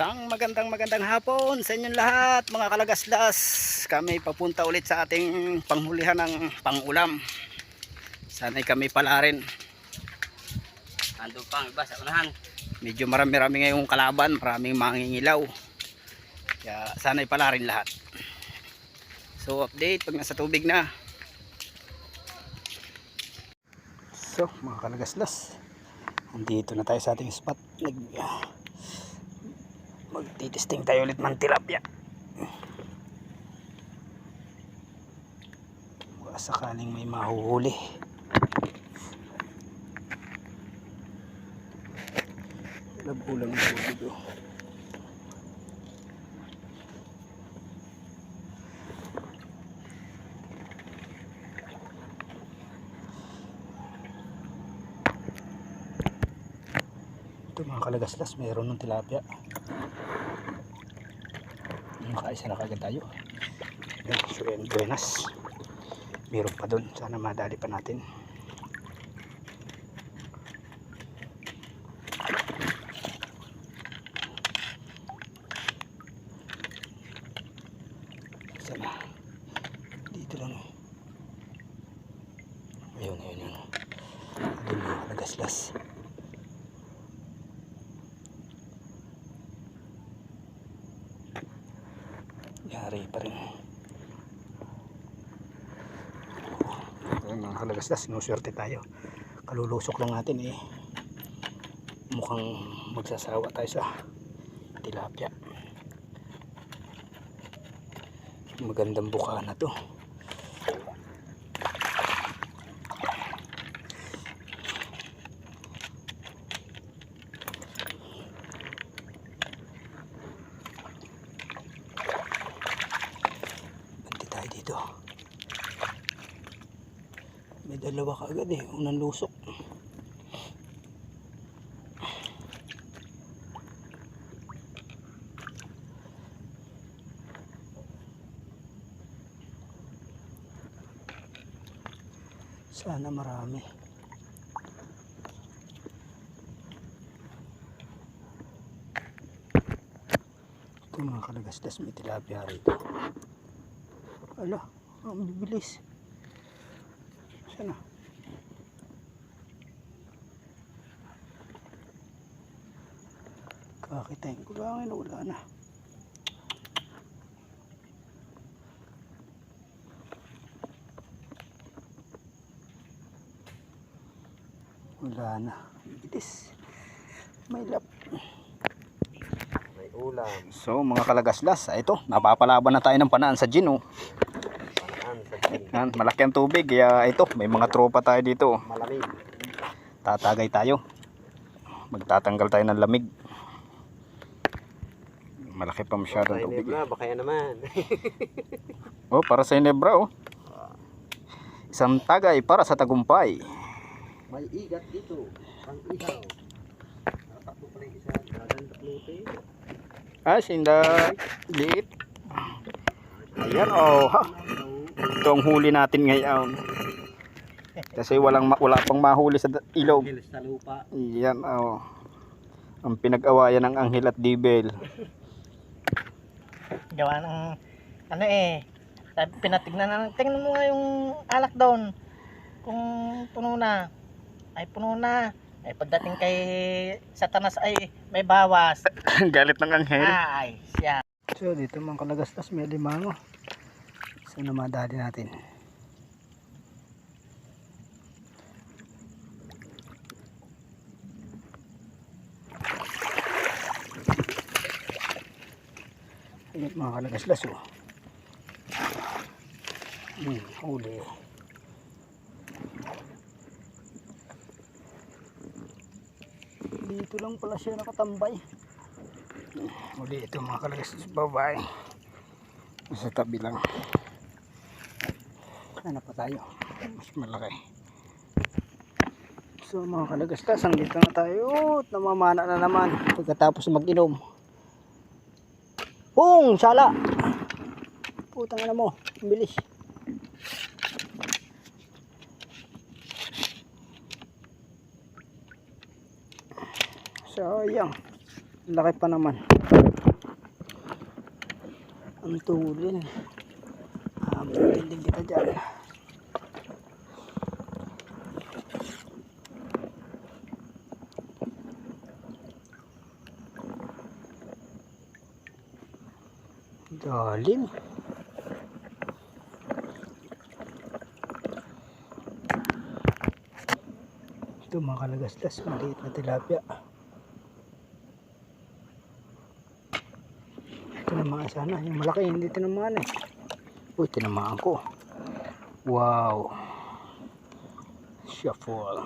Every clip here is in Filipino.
Isang magandang magandang hapon sa inyong lahat mga kalagaslas. Kami papunta ulit sa ating panghulihan ng pangulam. Sana'y kami pala rin. Ando pang iba sa unahan. Medyo marami-rami ngayong kalaban, maraming mangingilaw. Kaya sana'y pala rin lahat. So update pag nasa tubig na. So mga kalagaslas. Andito na tayo sa ating spot. Nag magtitesting tayo ulit ng tilapia. Baka sakaling may mahuhuli. Labulang tubig oh. Ito mga kalagaslas, mayroon ng tilapia. Makaisa na kagad tayo. Yan, Suren Buenas. Meron pa doon. Sana madali pa natin. Sana. Dito lang. Ayun, ayun, ayun. Doon mga kalagaslas. Yari pa rin. Kalagaslas, sinuswerte tayo. Kalulusok lang natin eh. Mukhang magsasawa tayo sa tilapia. Magandang buka na to. Banti tayo dito. May dalawa kaagad eh. Unang lusok. Sana marami. Ito mga kalagasdas may tilapia rito. Ala, ang bibilis. Sana. Kakitain ko lang yun, wala na. Wala na. Bilis. May lap. May ulam. So mga kalagaslas, ah, ito, napapalaban na tayo ng panaan sa gin oh. Yan, malaki ang tubig, kaya ito, may mga tropa tayo dito. Malamig. Tatagay tayo. Magtatanggal tayo ng lamig. Malaki pa masyado ang tubig. na, baka yan naman. Oh, para sa Inebra oh. Isang tagay para sa tagumpay. May igat dito. Ang ihaw. Tatakbo pala yung isa. Takluti. Ah, sinday. Liit. Ayan oh. Ha. Ito ang huli natin ngayon. Kasi walang wala pang mahuli sa ilog. Sa lupa. Yan oh. Ang pinag-awayan ng Anghel at Dibel. gawa ng ano eh sabi, pinatignan na tingnan mo nga yung alak doon kung puno na ay puno na ay pagdating kay satanas ay may bawas Galit ng Anghel. ay siya So dito mga kalagastas may limango. Sana madali natin. Ingat mga kalagaslas oh. Hmm, huli. Dito lang pala siya nakatambay. Uli ito mga kalagas babae. Sa tabi lang. Hanap pa tayo. Mas malaki. So mga kalagastas, dito na tayo. At namamana na naman. Pagkatapos mag-inom. Pung! Sala! Putang na mo. Bilis. Sayang. Laki pa naman. Ang tulin. Abutin din kita dyan. Dalim. Ito mga kalagaslas, maliit na tilapia. Tinamaan sana, yung malaki hindi tinamaan eh. Uy, tinamaan ko. Wow. Shuffle.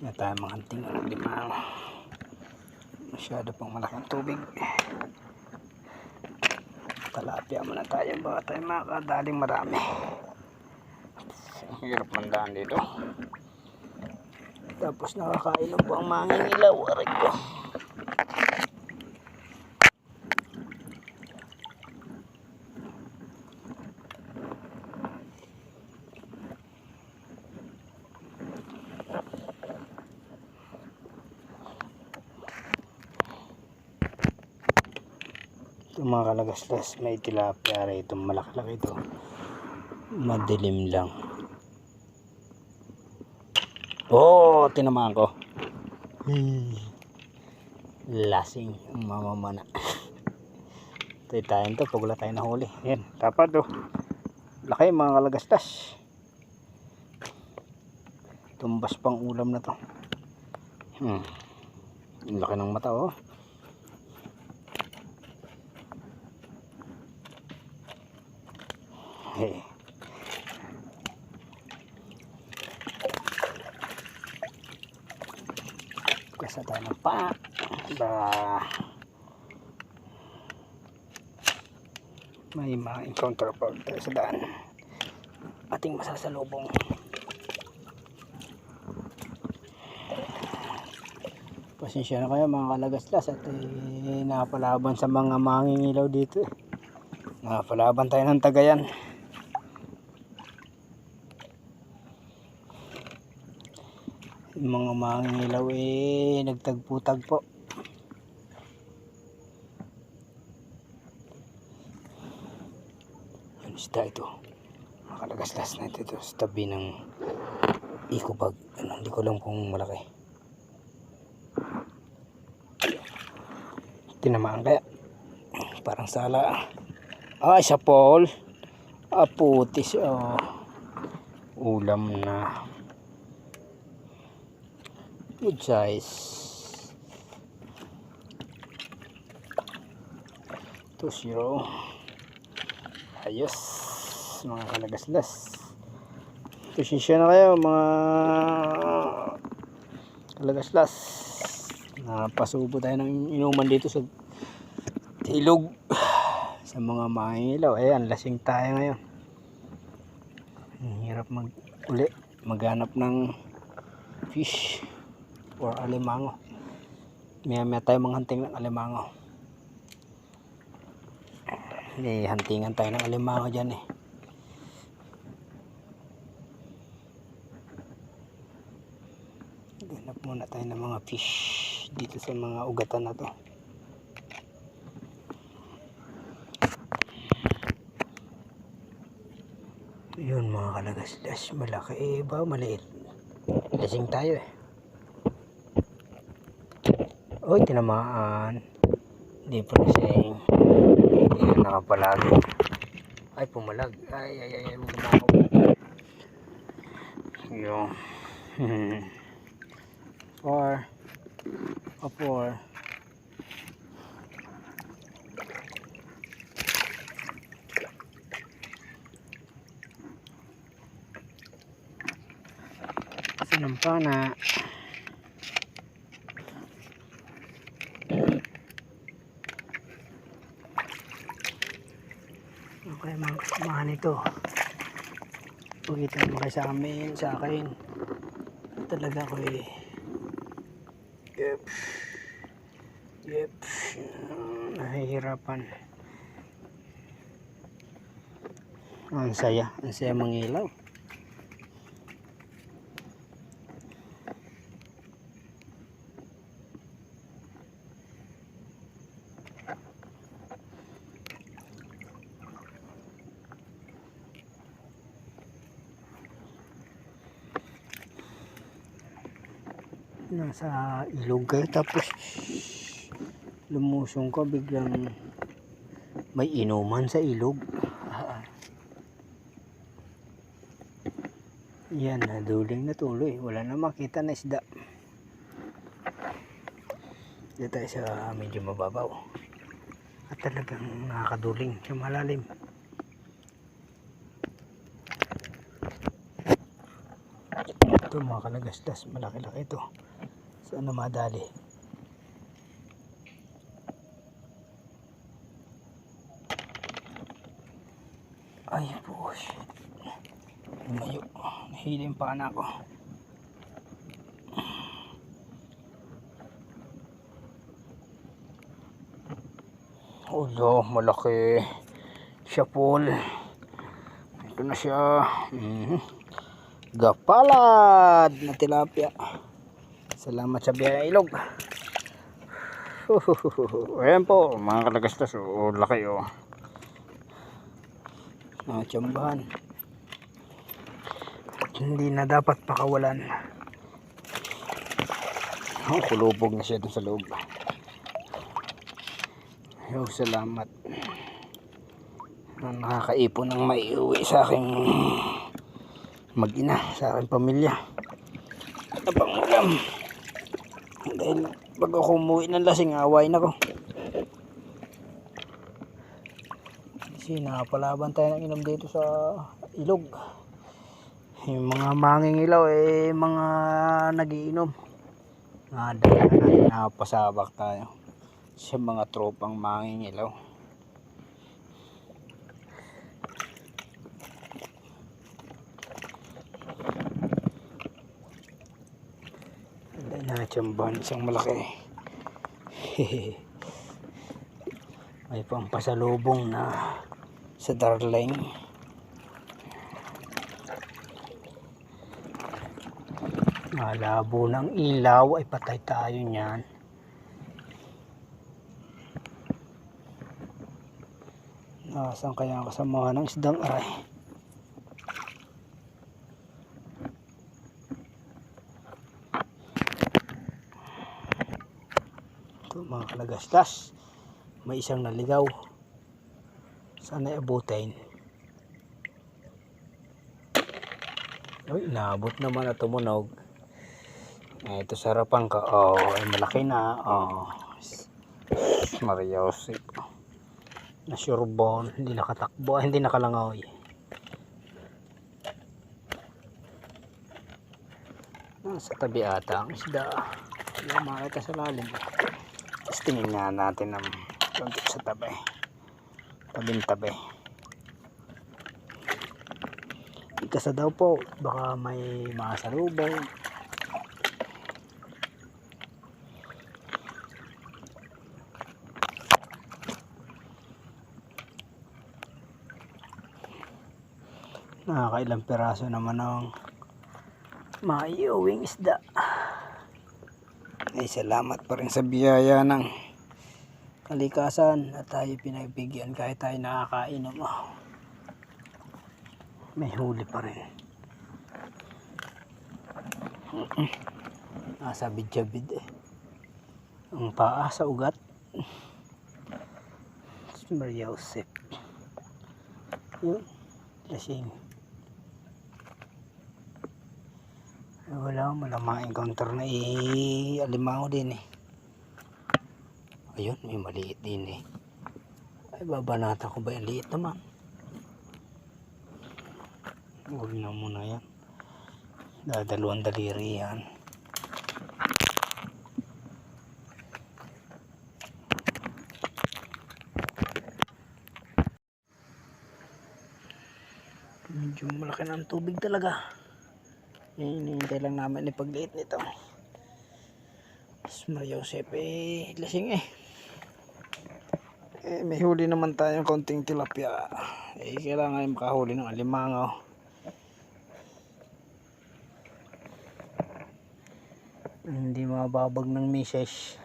na tayo mga hunting ng limang masyado pang malaking tubig talapia muna tayo. Baka tayo makadaling marami. Hirap mandaan dito. Tapos nakakainom po ang manging ilaw aray ko ito mga kalagaslas may tilapia rin itong malaklak ito. Madilim lang. Oh tinamaan ko. Hmm. lasing mamamana. Tayo tayo to pag wala tayo nahuli. Yan dapat oh. Laki mga kalagaslas tumbas pang ulam na to. Hmm. laki ng mata oh Hey. Kasa tayo ng pa. Ba. May ma-encounter pa ulit tayo sa daan. Ating masasalubong. Pasensya na kayo mga kalagaslas at eh, napalaban sa mga mangingilaw dito eh. Napalaban tayo ng tagayan. Mga mangingilaw eh nagtagpo-tagpo. Yun isda ito. Makalagaslas na ito, sa tabi ng ikubag. Ano, hindi ko lang kung malaki. Tinamaan kaya. Parang sala. Ah, isa Paul. Ah. Oh. Ulam na. Good size. Two zero. Ayos. Mga kalagaslas. Pasensya na kayo mga kalagaslas. Napasubo tayo ng inuman dito sa ilog sa mga mangingilaw. Ayan, lasing tayo ngayon. Ang hirap mag uli, maghanap ng fish or alimango. Maya maya tayo manghunting ng alimango. May huntingan tayo ng alimango dyan eh. Hanap muna tayo ng mga fish dito sa mga ugatan na to. Yun mga kalagaslas, malaki eh ba maliit. Lasing tayo eh. Oy, tinamaan. Hindi pa lasing. Hindi na nakapalag. Ay, pumalag. Ay, ay, ay, ay, gumawa. Yung. Four. A four. Sinampana. Okay mga kasamahan ito. Pagkita mo kayo sa amin, sa akin. Talaga ko eh. Yep. Yep. Nahihirapan. Ang saya. Ang saya mangilaw. Nasa ilog kayo tapos lumusong ka biglang may inuman sa ilog. Yan naduling na tuloy. Wala na makita na isda. Dito tayo sa medyo mababaw. At talagang nakakaduling sa malalim. Ito mga kalagasdas malaki-laki ito na madali. Ay po shit. Lumayo. Nahiling pa na ako ulo malaki. Siya Paul. Ito na siya. Mhm. gapalad na tilapia salamat sa biyaya ilog. Ayan po mga kalagastas o laki o nakatsambahan hindi na dapat pakawalan. Oh, kulubog na siya sa loob. Yo, salamat. Na nakakaipon ng maiuwi sa aking mag-ina sa aking pamilya. Abang ulam dahil pag ako umuwi ng lasing awayin ako. Kasi nakapalaban tayo ng inom dito sa ilog. Yung mga mangingilaw eh mga nagiinom. Nadala na natin nakapasabak tayo sa mga tropang mangingilaw Hindi na tiyamban isang malaki. May pang pasalubong na sa darling. Malabo ng ilaw ay patay tayo niyan. Nasaan kaya ang kasamahan ng isdang aray? Mga kalagastas. May isang naligaw. Sana abutin. Uy, naabot naman at tumunog. Eh, ito sa harapan ka. Oh, ay malaki na. Oh. Maria Jose. Na sureball. Hindi nakatakbo. ah, Hindi nakalangoy. Nasa tabi ata ang isda. Hindi makita sa lalim. Tapos tingin nga natin ng konti sa tabi. Tabing tabi. Ikasa daw po. Baka may mga salubong. Nakakailang piraso naman ng maiuwing isda. Ay salamat pa rin sa biyaya ng kalikasan at tayo pinagbigyan kahit tayo nakakainom. Oh. May huli pa rin. Nasa bidjabid eh. Ang paa sa ugat. Maria Josep. Yun. Lasing. Eh, wala wala ma-encounter na eh, alimango din eh. Ayun, may maliit din eh. Ay, babanata ko ba yung liit naman? Huwag na muna yan. Dadalawang daliri yan. Medyo malaki na tubig talaga. Yan, hinihintay lang namin ipagliit nito. Mas Maria Josep eh, lasing eh. Eh, may huli naman tayong konting tilapia. Eh, kailangan makahuli ng alimangaw. Hindi mababag ng mises.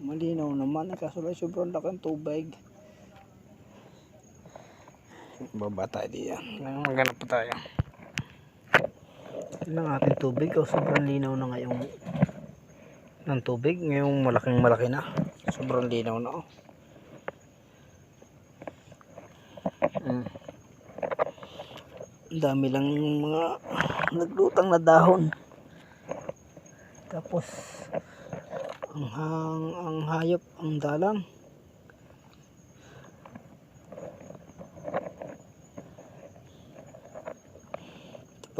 Malinaw naman, eh, kaso lang sobrang laki ng tubig. Baba tayo diyan. Ngayon maghanap pa tayo. Lang ating tubig. O sobrang linaw na ngayong ng tubig. Ngayong malaking malaki na. Sobrang linaw na oh. Mm. Ang dami lang yung mga naglutang na dahon. Tapos ang hang, ang hayop ang dalang.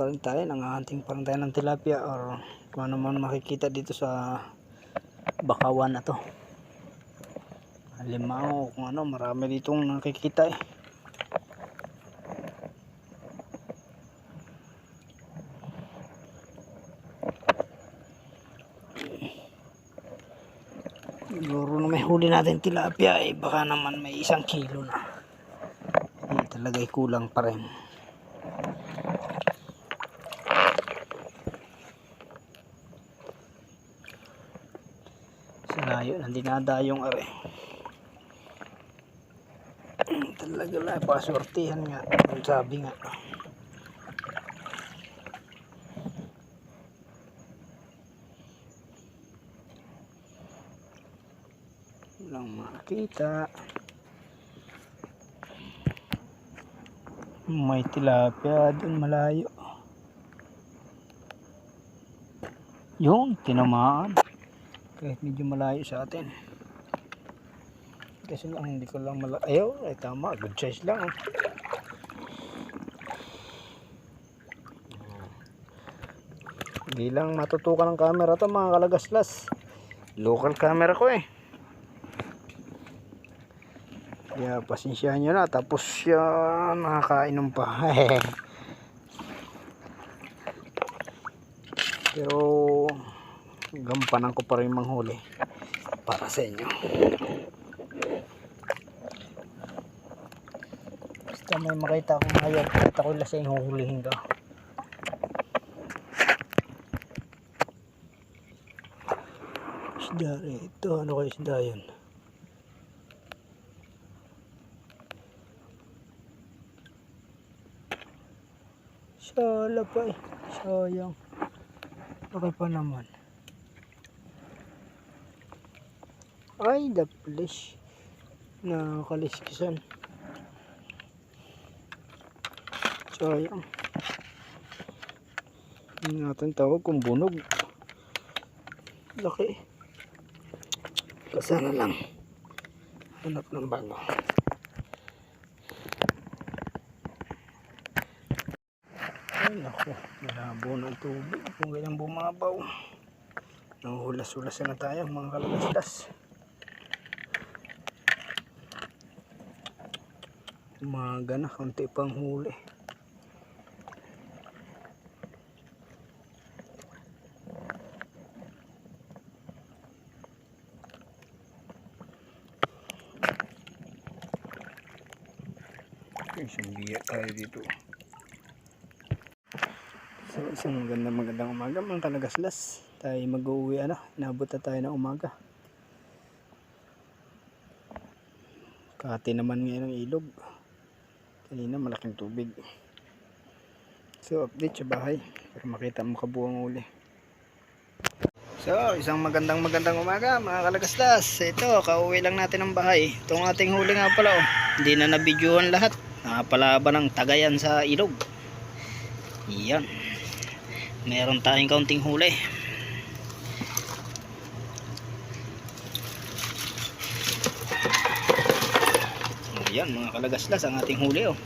Pa rin tayo, nangahanting pa rin tayo ng tilapia or kung ano man makikita dito sa bakawan na to. Limaw, kung ano, marami ditong nakikita eh. Siguro na may huli natin tilapia eh, baka naman may isang kilo na. Eh, talaga kulang pa rin. Na dinadayong are. Talaga lang, pasortihan nga. Ang sabi nga. Walang makita. May tilapia dun malayo. Yung tinamaan. Kahit medyo malayo sa atin. Kasi lang hindi ko lang malayo. Ayaw, ay tama. Good size lang. Oh. Hindi lang matutukan ng camera to mga kalagaslas. Local camera ko eh. Kaya pasensyahan nyo na. Tapos siya nakakainom pa. Pero gampanan ko pa rin manghuli para sa inyo. Basta may makita akong hayop at ako'y lasing huhulihin ka. Isda rin. Ito, ano kayo isda yun? Sala pa eh. Sayang. Okay pa naman. Ay, the flesh. Nakakaliskisan. Sayang. Hindi natin tawag kung bunog. Laki. Kasana lang. Hanap ng bago. Ay, naku. Malabo ng tubig. Kung ganyan bumabaw. Nahuhulas-hulas na tayo mga kalagasdas. Umaga na. Kunti pang huli. Isang biya tayo dito. So, isang magandang magandang umaga mga kalagaslas. Tayo mag-uwi ano, inabot na tayo ng umaga. Kati naman ngayon ng ilog. Kanina malaking tubig. So, update sa bahay. Para makita mo kabuang uli. So, isang magandang magandang umaga mga kalagaslas. Ito, kauwi lang natin ng bahay. Itong ating huli nga pala oh. Hindi na nabidyohan lahat. Nakapalaban ng tagayan sa ilog. Yan. Meron tayong kaunting huli. Ayan mga kalagaslas ang ating huli oh.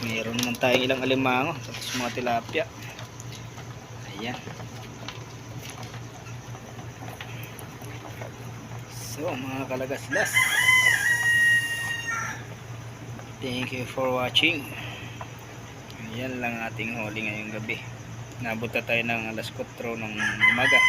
Meron naman tayong ilang alimango tapos mga tilapia. Ayan. So mga kalagaslas. Thank you for watching. Yan lang ating huli ngayong gabi. Nabot na tayo ng alas 4 ng umaga.